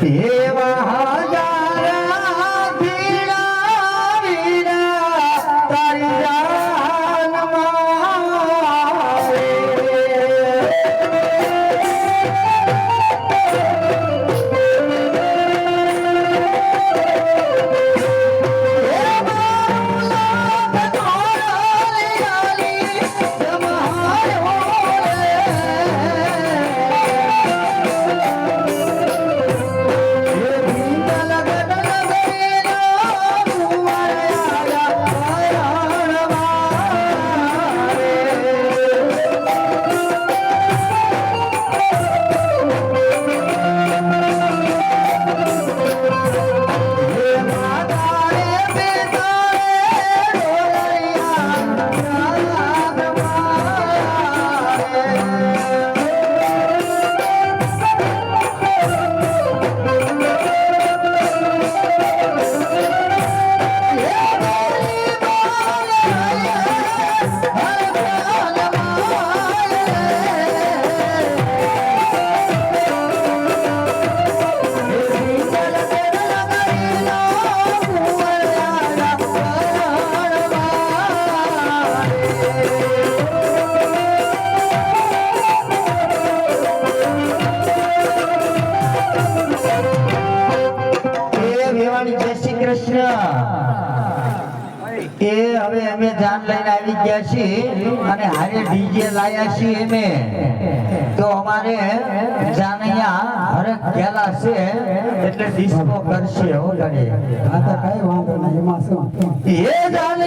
Yeah. આવી છીએ અને હારે ડીજે લાયા છીએ અમે તો અમારે જાનૈયા હરે ખેલા છે એટલે ડિસ્કો કરશે હો હા તો કઈ વાંધો નહીં એમાં શું? એ જાન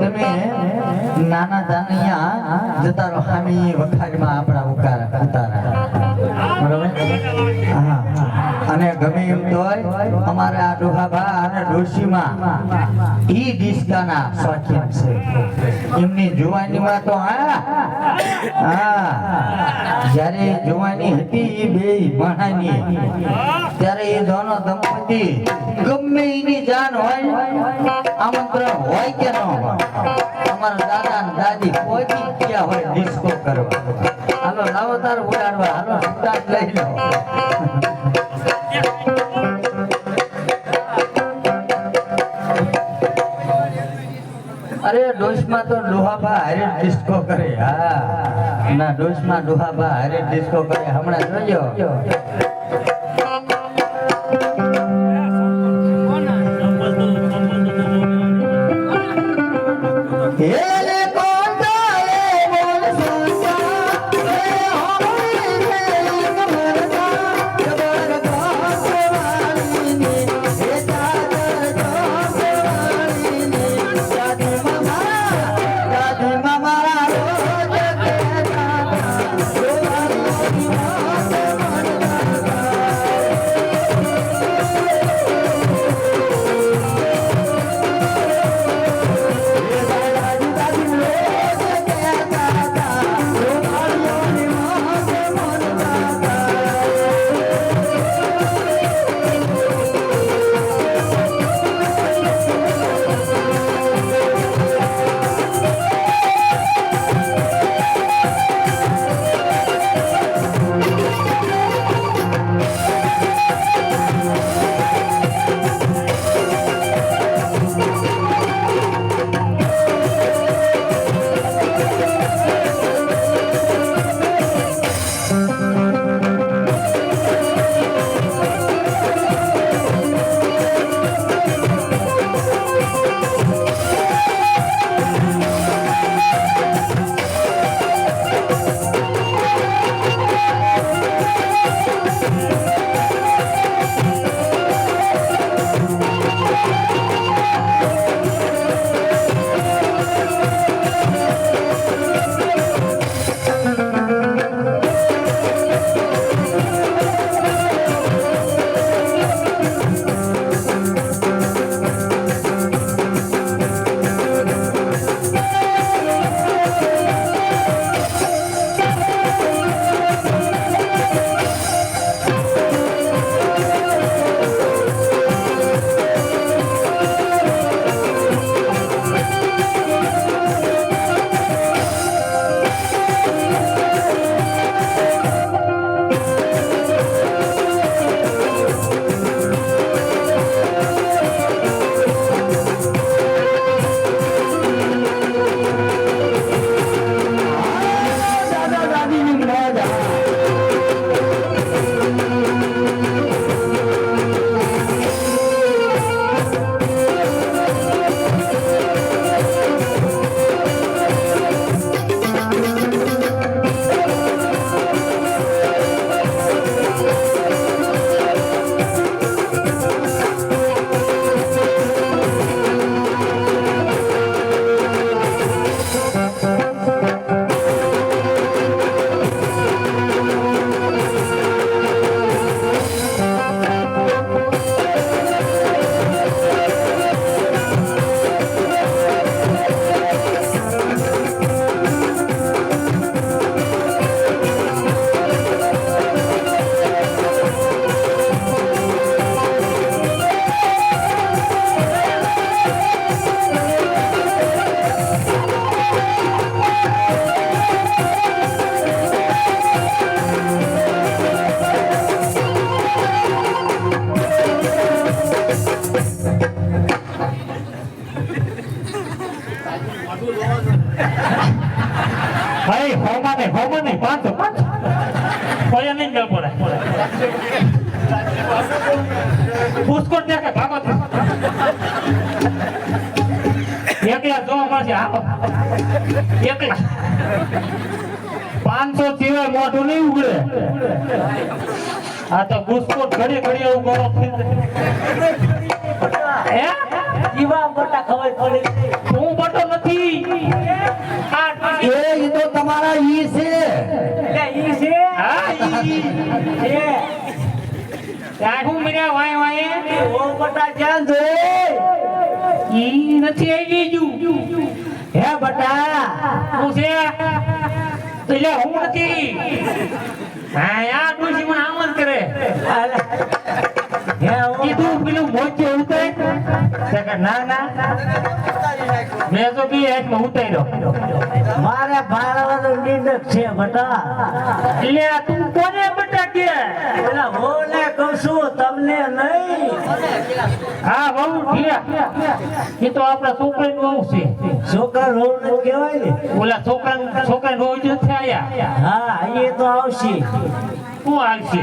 તમે નાના દાનિયા જતા રહો. હામી વખારમાં આપણા ઉકારા ઉતારા. બરોબર? હા અને ગમે એમ તો અમારે આ ડોહાભા અને ડોશીમાં ઈ દિશકાના શોખીન છે. એમની જુવાનીમાં તો હા. હા. જ્યારે જુવાની હતી એ બે ભણાની. ત્યારે એ દોનો દંપતી, ગમે એની જાન હોય, આમંત્રણ હોય કે ન હોય અમારા દાદા દાદી પહોંચી ગયા હોય ડિસ્કો કરવા. હાલો, લાવો તાર ઉડાડવા. હાલો સિદ્ધાર્થ લઈ લો. ડોશમાં તો ડોહાબા હારે ડિસ્કો કરે. હા. ના ડોશમાં ડોહાબા હારે ડિસ્કો કરે. હમણાં જોજો પાંચસો સિવાય મોઢું નહીં ઉગડે. આ તો પુષ્કળ ઘડી ઘડી એવું કરો હે? જીવા મોટા ખબર પડી. હું બટો નથી. એ ઈ તો તમારા ઈ છે. એટલે ઈ છે? હા ઈ. એ. ત્યાં હું વાય વાય? ઓ બટા ક્યાં જોઈ ઈ નથી આવી ગયું. હે બટા હું છે? એટલે હું નથી. હા યાર ડોશી મને આમ જ કરે. કીધું પેલું મોચે ઉતાર? કે ના ના. મેં તો બી એક ઉતાર્યો. મારે ભાડવાનો નિંદક છે બટા. એટલે તું કોને બટા કે? કહું છું તમને નહીં. હા બહુ ઠીક એ તો આપણા છોકરાનું બહુ છે. છોકરા કહેવાય ને. ઓલા છોકરા છોકરા રોજ જ થયા હા એ તો આવશે. શું આવશે?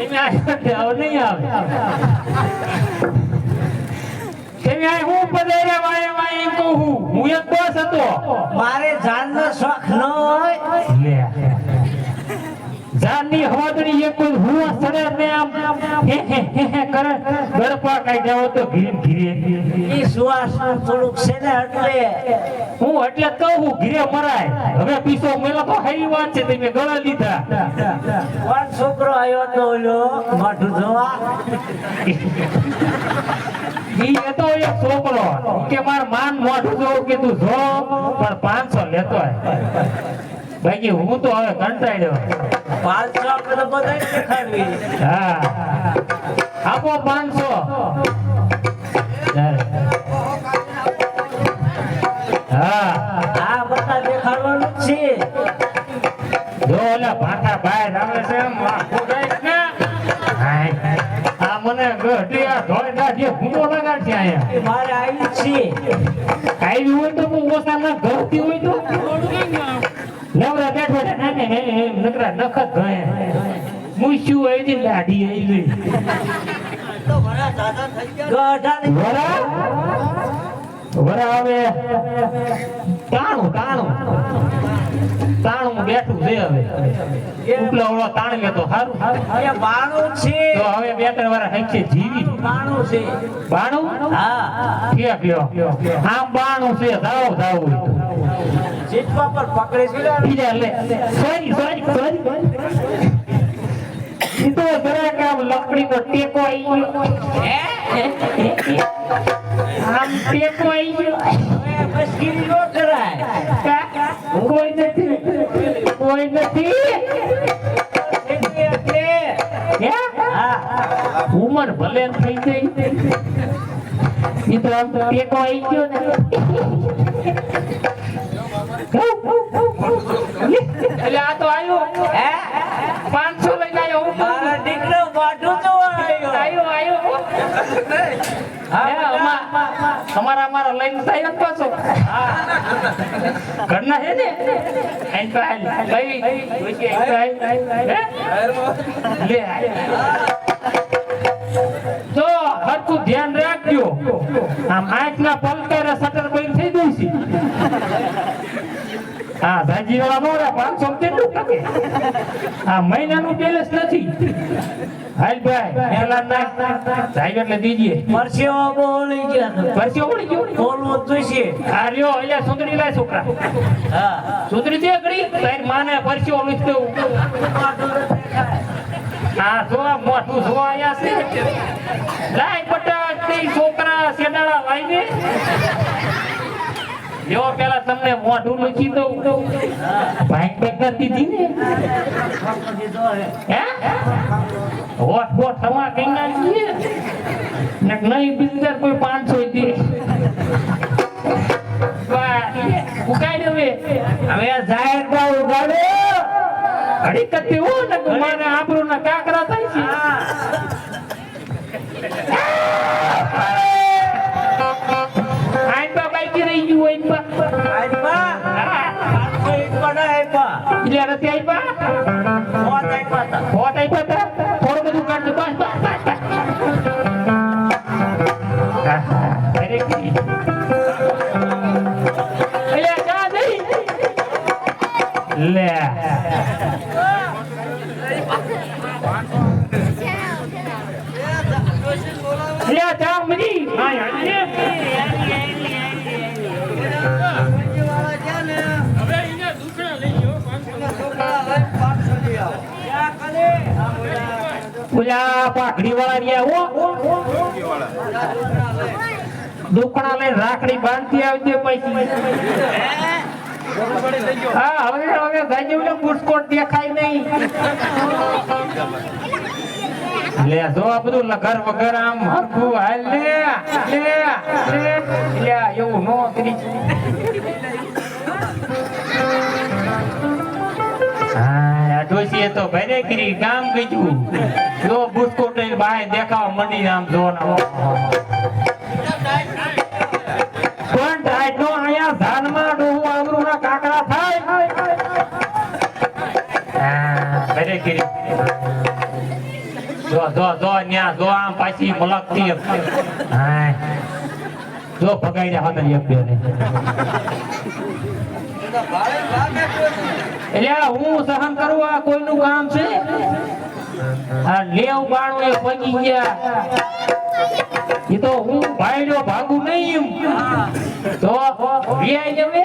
નહીં આવે. હું પધાર્યા વાય વાય એમ કહું હું એક બોસ હતો. મારે જાનનો શોખ ન હોય લે જાનની હવાદળી એક કોઈ હું સડે ને આમ હે હે હે હે કરે. ગળપા કાઈ જાવ તો ઘીરે ઘીરે. ઈ સુવાસ થોડુંક છે ને એટલે. હું એટલે કહું ઘીરે મરાય. હવે પીસો મેલો તો હારી વાત છે તમે ગળા લીધા. પણ છોકરો આવ્યો તો ઓલો? મોઢું જોવા? ઈ હતો એક છોકરો. કે માર માન મોઢું જોવું કે તું જો પણ પાંચસો લેતો હોય. બાકી હું તો હવે કંટાળ્યો. પાંચસો આપણે બધા દેખાડવી હા. આપો પાંચસો હા આ બધા દેખાડવાનું છે જો ઓલા બહાર આવે છે ને. આ મને ગઢી આ ધોઈ દાઢીએ ભૂંડો લગાડશે અહીંયા. મારે આવી છે આવી હોય તો હું ઓસાના ઘરતી હોય તો નવરા બેઠો છે ના ને નકરા નખત ગયે. મૂછ્યું હોય છે દાઢી આવી ગઢાની વરા? વરા હવે તાણું તાણું. તાણું બેઠું છે હવે. ઉપલા ઓળો તાણ લેતો સારું અરે બાણું છે. તો હવે બે ત્રણ વાર હંખે જીવી. બાણું છે. બાણું? હા. ઠીક લ્યો આમ બાણું છે જાવ જાવ હોય તો જીતવા પર પકડે છે. બીજા લે સોરી સોરી સોરી ઈ તો જરાક આમ લકડીનો ટેકો આવી ગયો. આમ ટેકો આવી ગયો. બસ મસ્કરી નો કરાય. કોઈ નથી. કોઈ નથી. ઉંમર ભલે થઈ ગઈ ઈ તો આમ ટેકો આવી ગયો ને. એટલે આ તો આવ્યો હે? પાંચસો લઈને આવ્યો હું મારા દીકરો આવ્યો આવ્યો અમારા અમારા લઈને થાય ને પાછો. ઘરના ને? હે? લે, તો હરખું ધ્યાન રાખજો. આમ આંખ ના શટર બંધ થઈ ગયું છે હા ભાજી વાળા મોરા પાંચસો કેટલું ટકે આ મહિનાનું બેલેન્સ નથી. હાલ ભાઈ નાખ જાય એટલે દીજીએ પરસેવો બોલી ગયા તો. બોલવું જ આ રહ્યો એટલે સુંદરી લાય છોકરા. હા. સુંદરી દે તારી માને મોઢું ન. આ જોવા મોઢું જોવા આયા છે. લાય પટા તે છોકરા સેડાળા લાઈને જો પેલા તમને મોઢું લખી દઉં ભાઈ કરતી દીધી ને? હે. હે હોટ હોટ તમા કંગા છીએ ને નહીં બિંદર કોઈ પાંચસો દે. ઉગાઈ દે હવે જાહેરમાં ઉગાડો ઘડી કતી હું ને મારે આબરૂ ના કાકરા થાય છે. રૂપિયા નથી આપ્યા હોત આપ્યા હતા. થોડું બધું કાઢજો બસ લે. ઓલા પાઘડી વાળા રહ્યા હો દુકડા લઈને રાખડી બાંધતી આવજે પછી. હા, હવે હવે ગાજુ ને બુસ્કોટ દેખાય નહીં. લે, જો આ બધું લગર વગર આમ હરખું હાલ લે લે લે, એવું નો કરી. હા. આ ડોશીએ તો ભરે કરી કામ કીધું જો બુસ્કોટ લઈને બાય દેખાવ મંડી આમ જો ને પણ ટાઈટ નો આયા ધાનમાં ડોહું આંગળું ના કાકરા થાય. ભરે કરી. જો જો જો, ન્યા, જો આમ પાછી મલકતી હા. જો ભગાઈ રહ્યા હતા એક બે એટલે હું સહન કરું, આ કોઈનું કામ છે? આ લેવ બાણું એ પગી ગયા. એ તો હું ભાઈડો ભાગું નહીં તો વ્યાય જવે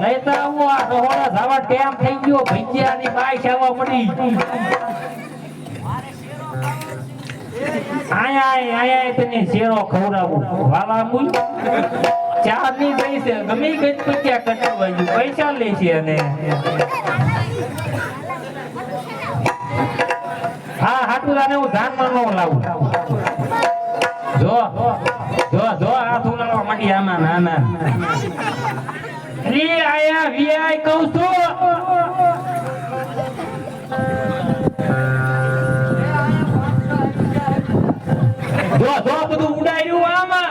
નહીં તો આવું આ ધાવા ટેમ થઈ ગયો? ભજીયાની બાઈ ખાવા મળી. આયા ની હા, હાટુ તાને હું ધાનમાં નો લાવું. જો જો જો હાથ ઉલાળવા માંડી આમાં રી આયા વીઆઈ કહું છું. જો જો બધું ઉડાડ્યું આમાં.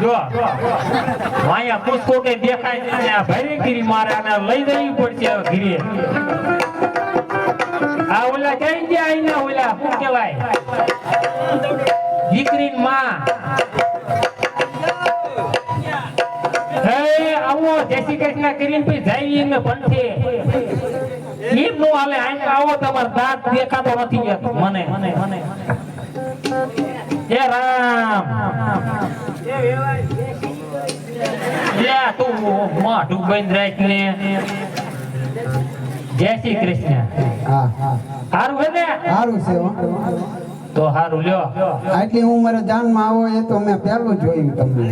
જો. વાયા કે દેખાય આને લઈ જવી પડશે આ ઓલા જઈ ગયા ઓલા, શું કહેવાય? દીકરીની માં. આવો, જય શ્રી કૃષ્ણ કરીને પછી એમને પંથે એમ નો હાલે? આવો, તમારે દાંત દેખાતો નથી મને મને મને. જય રામ. લે તું મોઢું બંધ રાખ ને જય શ્રી કૃષ્ણ. હા હા. હારું ને? સારું છે. તો હારું લ્યો. આટલી ઉંમરે જાનમાં આવો એ તો મેં પહેલું જોયું તમને.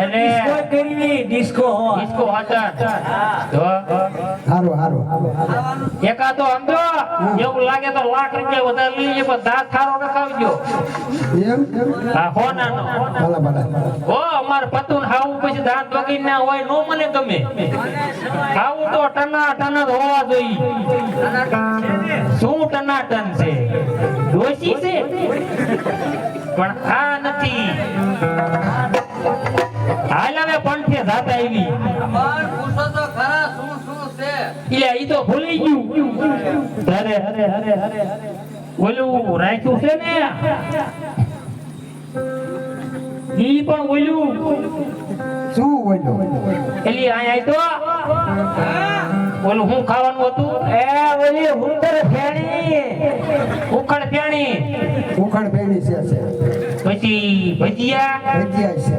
અને ડિસ્કો કરવી ડિસ્કો હો ડિસ્કો તો સારું એકા એકાદો સમજો એવું લાગે તો લાખ રૂપિયા વધારે લઈ લે પણ દાંત ખારો નખાવજો. એમ? હા હોનાનો ભલા ભલા. ઓ અમાર પતુન હાવું પછી દાંત વગી ના હોય નો મને ગમે. હાવું તો ટના ટન જ હોવા જોઈએ. શું ટના ટન છે? ડોશી છે પણ આ નથી. હાલ હવે પંથે જાતા આવી. એટલે ઈ તો ભૂલી ગયું. અરે અરે અરે અરે ઓલું રાખ્યું છે ને? ઈ પણ ઓલું. શું બોલ્યો એલી આય તો ઓલું હું ખાવાનું હતું? એ ઓલી હુંદર ફેણી ઉખડ ફેણી ઉખડ ફેણી છે છે. પછી ભજીયા? ભજીયા છે.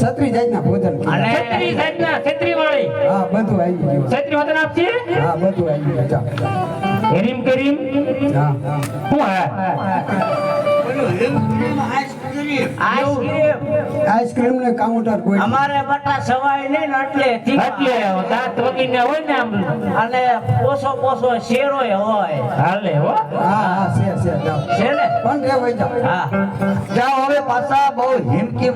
સત્રી જાતના ભોજન અને છત્રી સાહેબના છત્રી વાળી હા બધું આવી ગયું. છત્રી વતન આપશે હા બધું આવી ગયું જા. કરીમ કરીમ? હા. હા? શું હે આઈસ્ક્રીમ. આઈસ્ક્રીમ ને કાઉન્ટર કોઈ અમારે બટા સવાય નહીં ને એટલે. એટલે દાંત વગીને હોય ને આમ. અને પોસો પોસો શેર હોય. હાલે હો. હા હા શેર શેર જાઓ. છે ને? પણ રે હોય જાઓ. હા. જાઓ હવે પાછા બહુ હિમકી